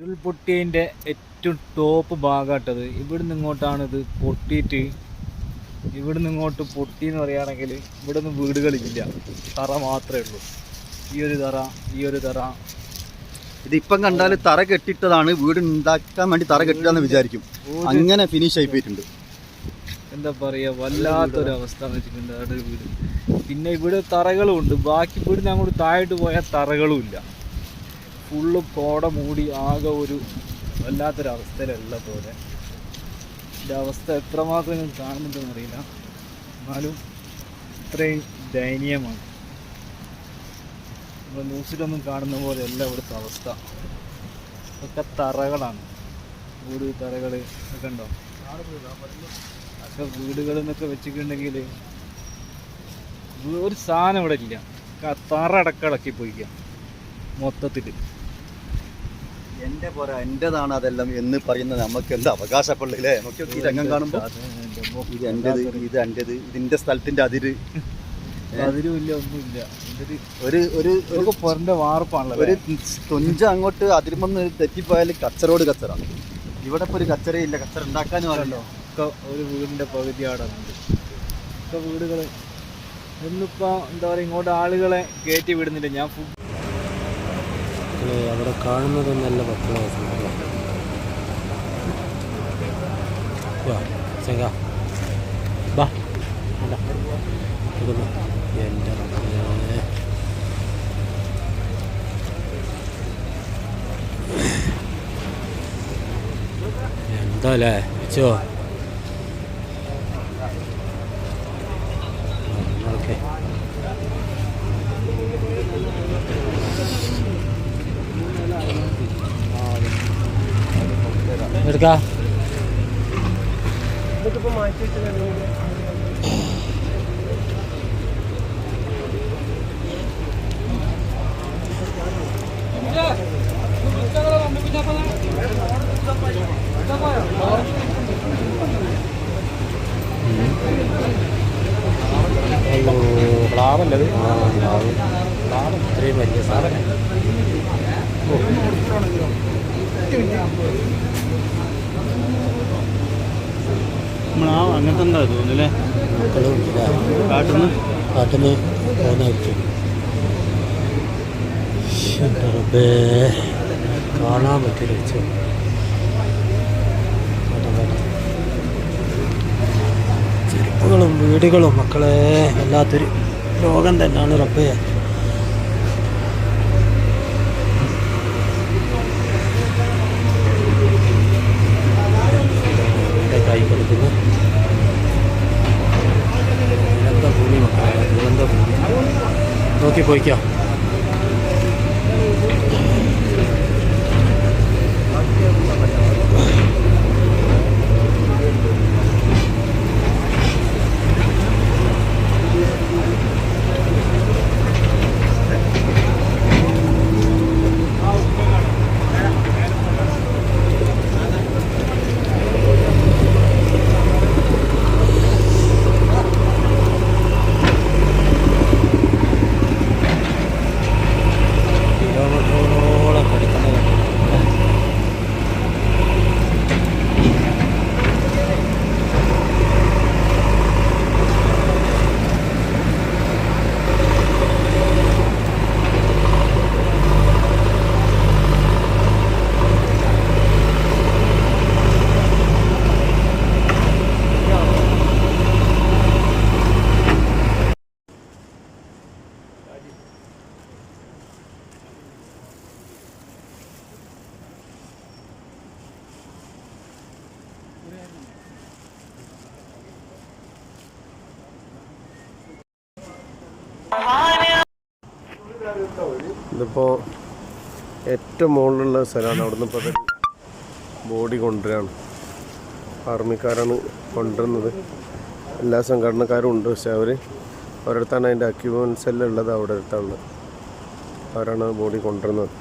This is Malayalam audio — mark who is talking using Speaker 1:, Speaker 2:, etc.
Speaker 1: ഉരുൾപൊട്ടിയതിന്റെ ഏറ്റവും ടോപ്പ് ഭാഗമായിട്ടത് ഇവിടുന്ന് ഇങ്ങോട്ടാണ് ഇത് പൊട്ടിയിട്ട്. ഇവിടുന്ന് ഇങ്ങോട്ട് പൊട്ടി എന്ന് പറയുകയാണെങ്കിൽ ഇവിടെ ഒന്നും വീടുകളില്ല. തറ മാത്രമേ ഉള്ളൂ. ഈ ഒരു തറ ഈ ഒരു തറ.
Speaker 2: ഇതിപ്പം കണ്ടാൽ തറ കെട്ടിട്ടതാണ്. വീട് ഉണ്ടാക്കാൻ വേണ്ടി തറ കെട്ടിട്ടാന്ന് വിചാരിക്കും. അങ്ങനെ ഫിനിഷ് ആയി പോയിട്ടുണ്ട്
Speaker 1: എന്താ പറയുക വല്ലാത്തൊരു അവസ്ഥ എന്ന് വെച്ചിട്ടുണ്ട് അവിടെ വീട്. പിന്നെ ഇവിടെ തറകളും ഉണ്ട് ബാക്കി ഇവിടുന്ന് അങ്ങോട്ട് താഴോട്ട് പോയാൽ തറകളും ഇല്ല ഫുള്ള് കോട മൂടി ആകെ ഒരു വല്ലാത്തൊരു അവസ്ഥയിലല്ല പോലെ. ഇതിന്റെ അവസ്ഥ എത്രമാത്രം ഞാൻ കാണുന്നുണ്ടെന്ന് അറിയില്ല. എന്നാലും ഇത്രയും ദയനീയമാണ്. നമ്മൾ ന്യൂസിലൊന്നും കാണുന്ന പോലെയല്ല ഇവിടുത്തെ അവസ്ഥ. ഒക്കെ തറകളാണ്. വീട് തറകൾ ഒക്കെ ഉണ്ടോ ഒക്കെ വീടുകളിൽ നിന്നൊക്കെ വെച്ചിട്ടുണ്ടെങ്കിൽ ഒരു സാധനം ഇവിടെ ഇല്ല. തറ അടക്കളക്കി പോയിക്കാം മൊത്തത്തിൽ
Speaker 2: എന്റെ പോരാ എന്റേതാണ് അതെല്ലാം എന്ന് പറയുന്ന നമുക്ക് എന്താ അവകാശപ്പെടില്ലേ നമുക്ക് ഈ രംഗം കാണുമ്പോൾ ഇത് എന്റേത് ഇത് എന്റേത് ഇതിന്റെ സ്ഥലത്തിന്റെ അതിര്.
Speaker 1: അതിരുമില്ല ഒന്നുമില്ല
Speaker 2: ഒരു ഒരു ഒരു
Speaker 1: വാർപ്പാണല്ലോ
Speaker 2: ഒരു തൊഞ്ച അങ്ങോട്ട് അതിരുമെന്ന് തെറ്റിപ്പോയാൽ കച്ചറോട് കച്ചറ. ഇവിടെ ഇപ്പൊ ഒരു കച്ചറയില്ല കച്ചറ ഉണ്ടാക്കാനും ആണല്ലോ
Speaker 1: ഒക്കെ ഒരു വീടിന്റെ പകുതി അവിടെ ഉണ്ട് ഒക്കെ വീടുകൾ എന്താ പറയുക ഇങ്ങോട്ട് ആളുകളെ കയറ്റി വിടുന്നില്ല. ഞാൻ ഫുഡ്
Speaker 3: അവിടെ കാണുന്നതൊന്നല്ല ചെങ്ക ബാ. എന്താ അല്ലേ? വെച്ചോ എടുക്കാം. പ്ലാവല്ലത് ആ പ്ലാവ്. പ്ലാവ് ഇത്രയും വലിയ സാധനം.
Speaker 2: അങ്ങനത്തെ എന്താ തോന്നുന്നല്ലേ? കാട്ടുന്ന?
Speaker 3: കാട്ടിന് പോകുന്നതായിരിക്കും. കാണാൻ പറ്റില്ല ചെരുപ്പുകളും വീടുകളും മക്കളെ വല്ലാത്തൊരു രോഗം തന്നെയാണ് റബ്ബേ. എന്റെ കൈ കൊടുക്കുന്നു ഭൂമി മക്കളെ ദുരന്ത ഭൂമി നോക്കി പോയിക്കോ.
Speaker 4: ഇതിപ്പോ ഏറ്റവും മുകളിലുള്ള സ്ഥലമാണ്. അവിടുന്ന് ഇപ്പൊ ബോഡി കൊണ്ടുവരാണ്. ആർമിക്കാരാണ് കൊണ്ടുവരുന്നത്. എല്ലാ സംഘടനക്കാരും ഉണ്ട്. പക്ഷെ അവർ ഒരിടത്താണ് അതിന്റെ അക്യുപ്മെൻസ് എല്ലാം ഉള്ളത്. അവിടെ അടുത്താണ് അവരാണ് ബോഡി കൊണ്ടുവരുന്നത്.